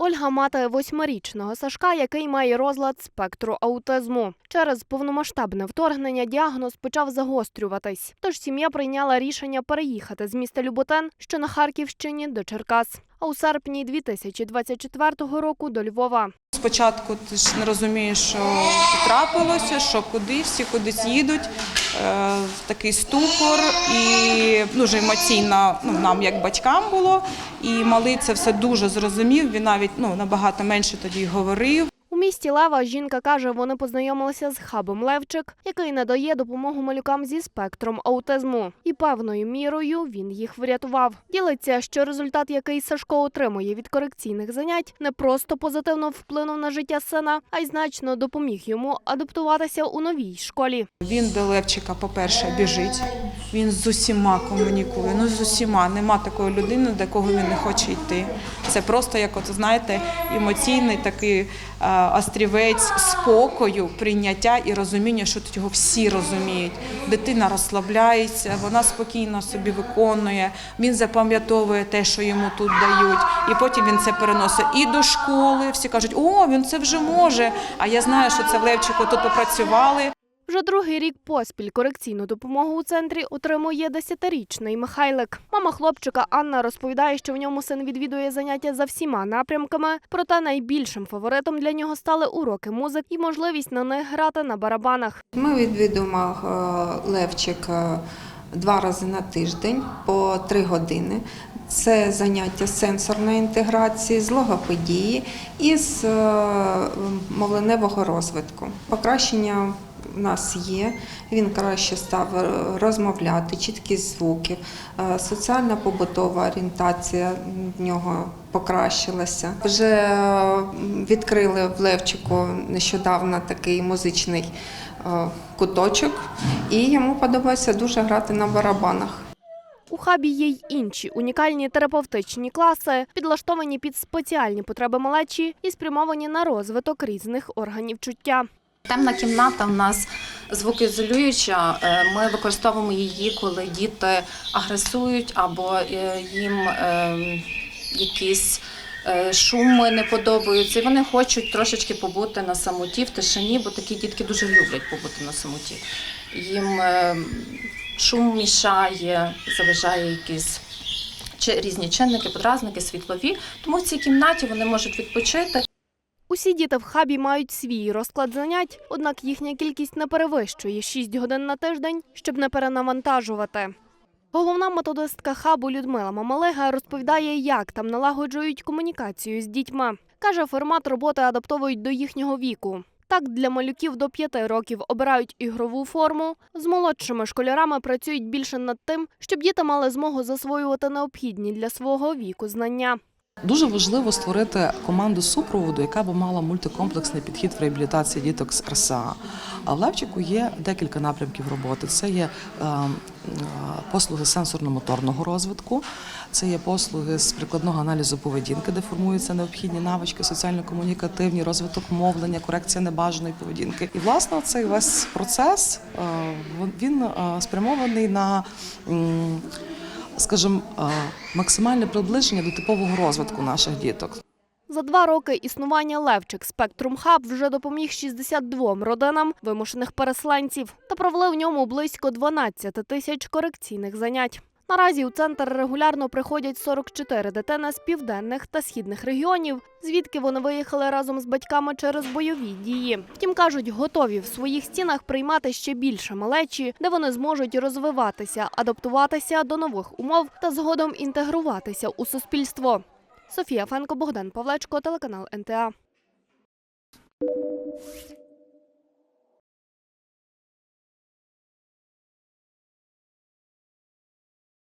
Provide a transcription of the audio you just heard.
Ольга мати восьмирічного Сашка, який має розлад спектру аутизму. Через повномасштабне вторгнення діагноз почав загострюватись. Тож сім'я прийняла рішення переїхати з міста Люботен, що на Харківщині, до Черкас. А у серпні 2024 року до Львова. Спочатку ти ж не розумієш, що трапилося, що куди, всі кудись їдуть. Е, такий ступор і дуже емоційно ну, нам, як батькам було. І малий це все дуже зрозумів. Він навіть ну, набагато менше тоді говорив. Місті Лева жінка каже, вони познайомилися з хабом Левчик, який надає допомогу малюкам зі спектром аутизму. І певною мірою він їх врятував. Ділиться, що результат, який Сашко отримує від корекційних занять, не просто позитивно вплинув на життя сина, а й значно допоміг йому адаптуватися у новій школі. Він до Левчика, по-перше, біжить. Він з усіма комунікує. Ну з усіма нема такої людини, до кого він не хоче йти. Це просто як, от знаєте, емоційний такий острівець спокою, прийняття і розуміння, що тут його всі розуміють. Дитина розслабляється, вона спокійно собі виконує. Він запам'ятовує те, що йому тут дають, і потім він це переносить і до школи. Всі кажуть, о, він це вже може. А я знаю, що це в Левчику тут попрацювали. Вже другий рік поспіль корекційну допомогу у центрі отримує десятирічний Михайлик. Мама хлопчика Анна розповідає, що в ньому син відвідує заняття за всіма напрямками. Проте найбільшим фаворитом для нього стали уроки музик і можливість на них грати на барабанах. Ми відвідуємо е, Левчик е, два рази на тиждень по три години. Це заняття сенсорної інтеграції, з логопедії і з е, мовленевого розвитку. Покращення у нас є. Він краще став розмовляти, чіткість звуків, е, соціальна побутова орієнтація в нього покращилася. Вже е, відкрили в Левчику нещодавно такий музичний куточок, і йому подобається дуже грати на барабанах. У хабі є й інші унікальні терапевтичні класи, підлаштовані під спеціальні потреби малечі і спрямовані на розвиток різних органів чуття. Темна кімната в нас звукоізолююча. Е, Ми використовуємо її, коли діти агресують або е, їм е, якісь е, шуми не подобаються. І вони хочуть трошечки побути на самоті в тишині, бо такі дітки дуже люблять побути на самоті. Їм е, шум мішає, заважає якісь різні чинники, подразники, світлові. Тому в цій кімнаті вони можуть відпочити. Усі діти в хабі мають свій розклад занять, однак їхня кількість не перевищує 6 годин на тиждень, щоб не перенавантажувати. Головна методистка хабу Людмила Мамалега розповідає, як там налагоджують комунікацію з дітьми. Каже, формат роботи адаптовують до їхнього віку. Так, для малюків до п'яти років обирають ігрову форму. З молодшими школярами працюють більше над тим, щоб діти мали змогу засвоювати необхідні для свого віку знання. Дуже важливо створити команду супроводу, яка б мала мультикомплексний підхід в реабілітації діток з РСА. А в Левчику є декілька напрямків роботи. Це є е, е, послуги сенсорно-моторного розвитку, це є послуги з прикладного аналізу поведінки, де формуються необхідні навички, соціально-комунікативні, розвиток мовлення, корекція небажаної поведінки. І власне цей весь процес е, він спрямований на. Скажімо, е, максимальне приближення до типового розвитку наших діток. За два роки існування Левчик Спектрум Хаб вже допоміг 62 родинам вимушених переселенців та провели в ньому близько 12 тисяч корекційних занять. Наразі у центр регулярно приходять 44 дитини з південних та східних регіонів, звідки вони виїхали разом з батьками через бойові дії. Втім, кажуть, готові в своїх стінах приймати ще більше малечі, де вони зможуть розвиватися, адаптуватися до нових умов та згодом інтегруватися у суспільство. Софія Фенко, Богдан Павлечко, телеканал НТА.